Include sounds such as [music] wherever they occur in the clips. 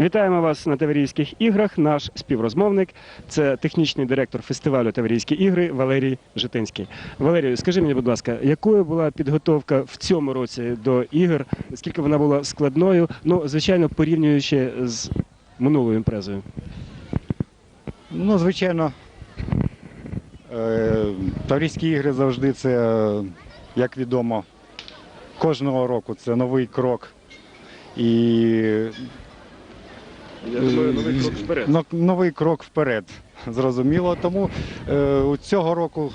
Вітаємо вас на Таврійських іграх. Наш співрозмовник це технічний директор фестивалю Таврійські ігри Валерій Житинський. Валерію, скажи мені, будь ласка, якою була підготовка в цьому році до ігор? Наскільки вона була складною? Ну, звичайно, порівнюючи з минулою імпрезою. Ну, звичайно, е, Таврійські ігри завжди це, як відомо, кожного року це новий крок. І Я новий крок вперед. новий крок вперед, зрозуміло. Тому е, у цього року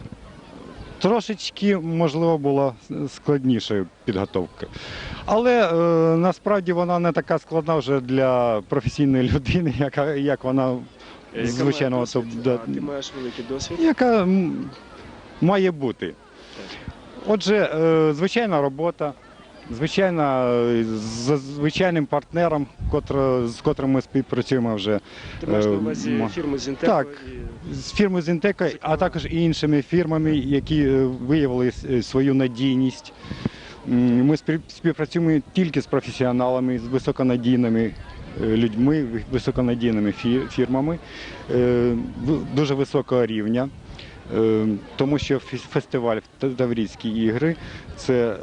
трошечки, можливо, була складнішою підготовка. Але е, насправді вона не така складна вже для професійної людини, яка, як вона Яка звичайно, має то, досвід? А ти маєш великий досвід. яка має бути. Отже, е, звичайна робота, звичайна е, з звичайним партнером, котро, з котрим ми співпрацюємо вже Ти маєш на Е, увазі фірму Зінтеко Так. з фірмою Зінтека, а також і іншими фірмами, які е, виявили свою надійність. Ми спів- співпрацюємо тільки з професіоналами, з високонадійними е, людьми, високонадійними фірмами дуже високого рівня. Тому що фес- фестиваль Таврійські ігри це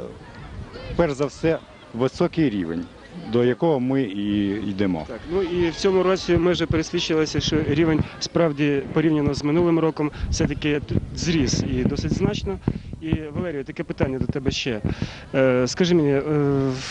перш за все високий рівень, до якого ми і йдемо. Так, ну і в цьому році ми вже пересвідчилися, що рівень справді порівняно з минулим роком все-таки зріс і досить значно. І Валерію, таке питання до тебе ще. Е, скажи мені, е,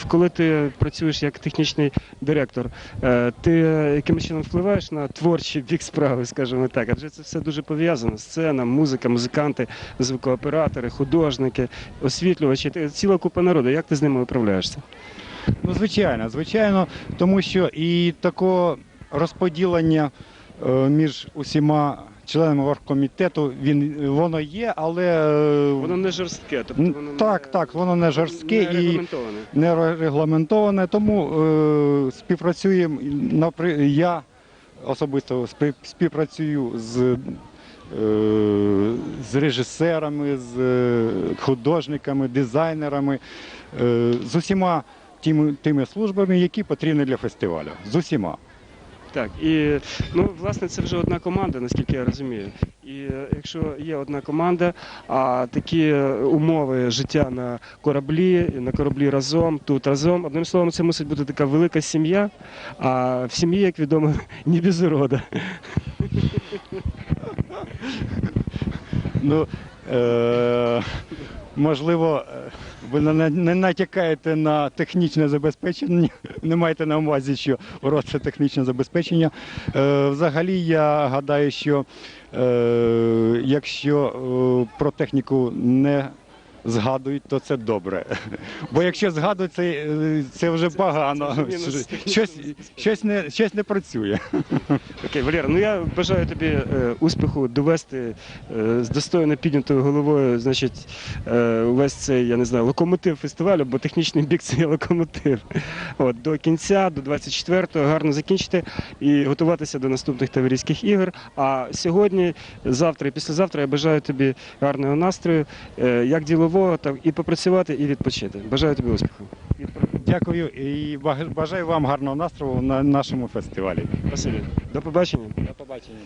коли ти працюєш як технічний директор, е, ти якимось чином впливаєш на творчий бік справи, скажімо так? Адже це все дуже пов'язано. Сцена, музика, музиканти, звукооператори, художники, освітлювачі. Ціла купа народу. Як ти з ними управляєшся? Ну, звичайно, звичайно, тому що і такого розподілення е, між усіма членами оргкомітету він воно є, але е, Воно не жорстке, тобто воно так, не, так, воно не жорстке не і не регламентоване. Тому е, співпрацюємо я особисто співпрацюю з. е, З режисерами, з е, художниками, дизайнерами, е, з усіма тими, тими службами, які потрібні для фестивалю. З усіма. Так, і ну власне це вже одна команда, наскільки я розумію. І е, якщо є одна команда, а такі умови життя на кораблі, на кораблі разом, тут разом, одним словом, це мусить бути така велика сім'я. А в сім'ї, як відомо, [laughs] ні без урода. Ну, е, можливо, е, ви не, натякаєте на технічне забезпечення, [laughs] не маєте на увазі, що урод це технічне забезпечення. Е, взагалі, я гадаю, що е, якщо про техніку не згадують, то це добре. [laughs] Бо якщо згадують, це, це вже погано. щось, щось, не, щось не працює. [laughs] Окей, Валера, ну я бажаю тобі е, успіху довести е, з достойно піднятою головою, значить, е, увесь цей, я не знаю, локомотив фестивалю, бо технічний бік це є локомотив. От, до кінця, до 24-го, гарно закінчити і готуватися до наступних таврійських ігор. А сьогодні, завтра і післязавтра я бажаю тобі гарного настрою, е, як ділового, там і попрацювати, і відпочити. Бажаю тобі успіху. Дякую і бажаю вам гарного настрою на нашому фестивалі. Спасибі. до побачення. До побачення.